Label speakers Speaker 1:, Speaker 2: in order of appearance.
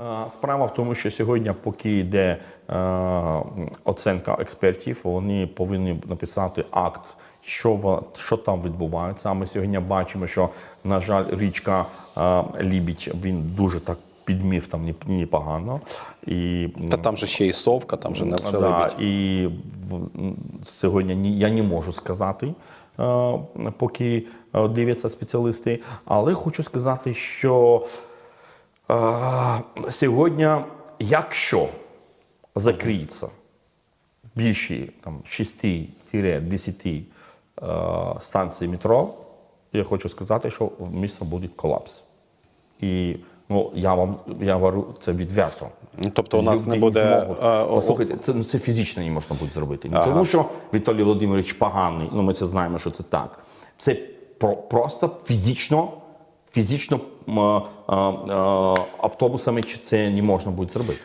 Speaker 1: Е, Справа в тому, що сьогодні, поки йде е, оцінка експертів, вони повинні написати акт, що, що там відбувається. А ми сьогодні бачимо, що, на жаль, річка е, Лібідь він дуже так підмів там ні- непогано. І,
Speaker 2: Та там же ще і совка, там же не лише
Speaker 1: да, і сьогодні ні- я не можу сказати, поки дивляться спеціалісти, але хочу сказати, що сьогодні, якщо закриється більше там, 6-10 е, станцій метро, я хочу сказати, що в місто буде колапс. І ну, я вам я говорю це відверто.
Speaker 2: Ну, тобто у нас
Speaker 1: Люди
Speaker 2: не буде,
Speaker 1: зможуть.
Speaker 2: е,
Speaker 1: Послухайте, це, ну, це фізично не можна буде зробити. Не тому, що Віталій Володимирович поганий, ну ми це знаємо, що це так. Це про, просто фізично, фізично автобусами чи це не можна буде зробити.